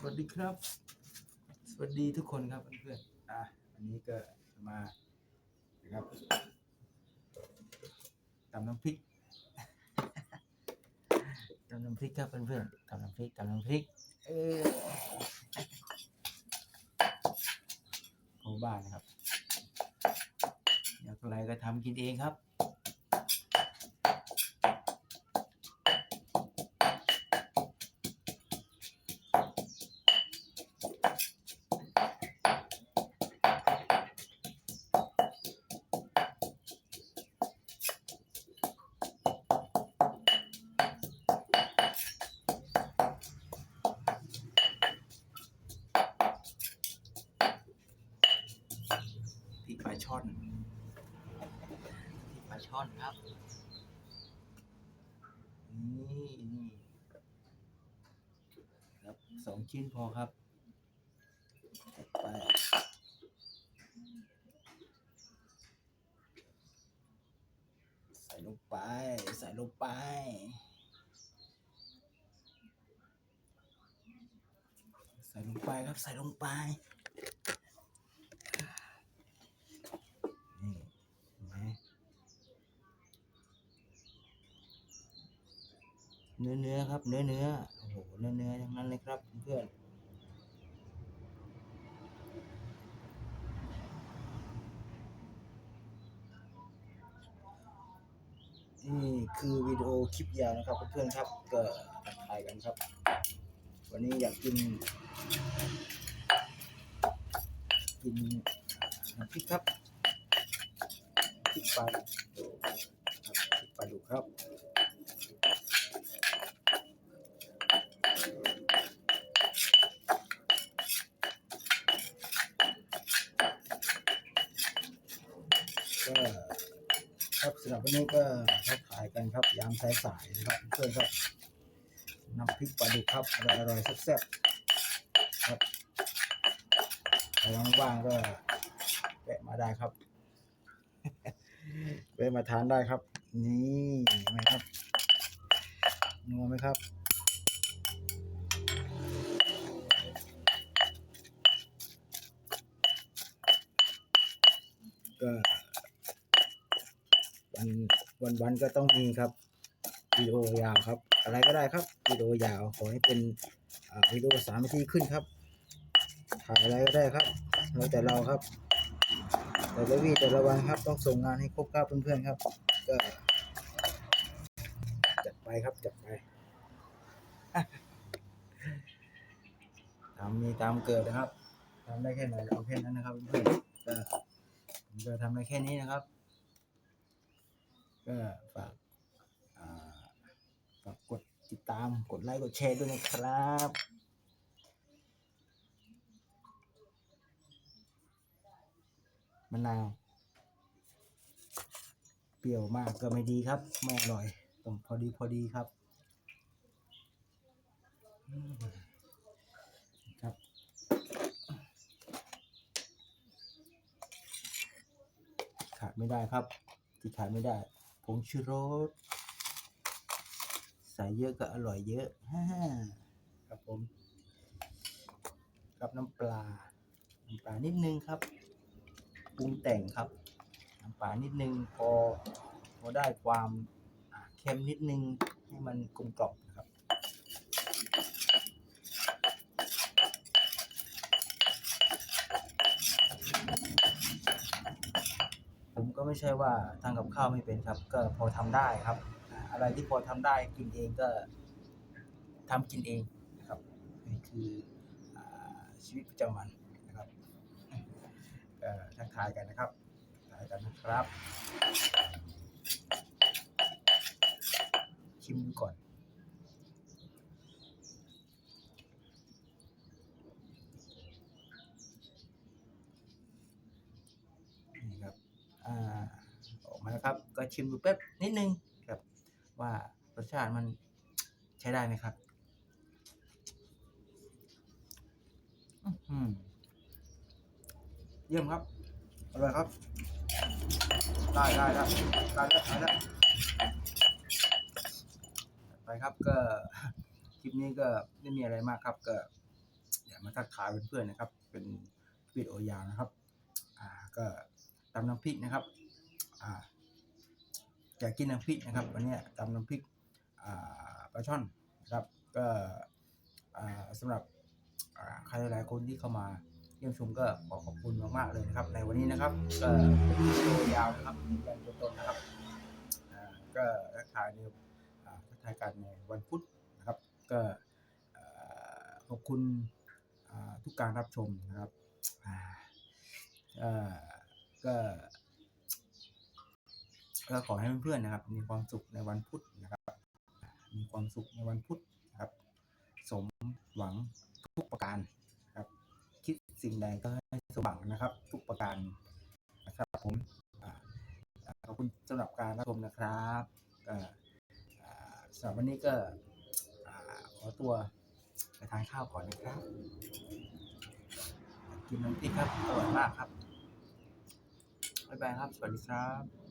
สวัสดีครับ สวัสดีทุกคนครับเพื่อนๆอะอันนี้ก็มานะครับตำน้ำพริกตำน้ำพริกครับเพื่อนๆตำน้ำพริกตำน้ำพริกเออโอ้บ้านนะครับอยากอะไรก็ทำกินเองครับ ช่อนปลาช่อนครับ นี่นี่ครับสองชิ้นพอครับไปใส่ลงไป ใส่ลงไปใส่ลงไปครับ ใส่ลงไป นี่เห็นไหม เนื้อเนื้อครับ เนื้อเนื้อโอ้โหเนื้อเนื้อทั้งนั้นเลยครับเพื่อนนี่คือวิดีโอคลิปยาวนะครับเพื่อนๆครับก็ทักทายกันครับ วันนี้อยากกิน กินน้ำพริกครับพริกปลาดุครับพริกปลาดุครับ ก็ครับสำหรับวันนี้ก็ทักทายกันครับยามสายสายๆนะครับเพื่อนครับน้ำพริกปลาดุกครับอร่อยอร่อยๆแซ่บๆครับใครว่างๆก็แวะมาได้ครับแวะมาทานได้ครับ นี่ไหมครับนัวไหมครับ ก็ วันวันก็ต้องมีครับวิดีโอยาวครับ อะไรก็ได้ครับวิดีโอยาวขอให้เป็นอ่าวิดีโอสามนาทีขึ้นครับ ถ่ายอะไรก็ได้ครับแล้วแต่เราครับแต่ละวีแต่ละวันครับ ต้องส่งงานให้ครบครับเพื่อนๆครับ ก็จัดไปครับจัดไปทำมีตามเกิดนะครับทำได้แค่ไหนเอาแค่นั้นนะครับเพื่อนๆก็ผมจะทำได้แค่นี้นะครับ ก็ฝากฝากกดติดตามกดไลค์กดแชร์ด้วยนะครับมะนาวเปรี้ยวมากก็ไม่ดีครับ ไม่อร่อยต้องพอดีพอดีครับ ครับ ขาดไม่ได้ครับที่ขาดไม่ได้ งชูรสใส่เยอะก็อร่อยเยอะฮ่าครับผม กับน้ำปลา น้ำปลานิดนึงครับปรุงแต่งครับ น้ำปลานิดนึงพอพอได้ความเค็มนิดนึงให้มันกลมกล่อมนะครับ ผมก็ ไม่ใช่ว่าทำกับข้าวไม่เป็นครับ ก็พอทำได้ครับ อะไรที่พอทำได้กินเองก็ทำกินเองนะครับนี่คืออชีวิตประจำวันนะครับทักทายกันนะครับทายกันนะครับ ชิมดูก่อนครับ อ่า ออกมาแล้วครับ ก็ ชิมดูแป๊บนิดนึงครับว่ารสชาติมันใช้ได้ไหมครับอื้อหือเยี่ยมครับ อร่อยครับ ได้ได้ได้ได้แล้วได้แล้วไปครับก็คลิปนี้ก็ไม่มีอะไรมากครับ ก็อยากมาทักทายเพื่อนๆนะครับ เป็นวิดีโอยาวนะครับ อ่าก็ตำน้ำพริกนะครับ อ่า อยากกินน้ำพริกนะครับ วันนี้ตำน้ำพริกปลาช่อนนะครับก็สำหรับใครหลายคนที่เข้ามาเยี่ยมชมก็ขอขอบคุณมากๆเลยนะครับ ในวันนี้นะครับก็เป็นวิดีโอยาวนะครับยืนยันตัวตนนะครับก็ทักทายในทักทายกันในวันพุธนะครับ ก็ขอบคุณทุกการรับชมนะครับก็ ก็ขอให้เพื่อนๆนะครับ มีความสุขในวันพุธนะครับ มีความสุขในวันพุธนะครับ สมหวังทุกประการครับ คิดสิ่งใดก็ให้สมหวังนะครับ ทุกประการนะครับผมอขอบคุณสำหรับการรับชมนะครับสำหรับวันนี้ก็ขอตัวไปทานข้าวก่อนนะครับ กินน้ำพริกครับอร่อยมากครับบ๊ายบายครับ สวัสดีครับ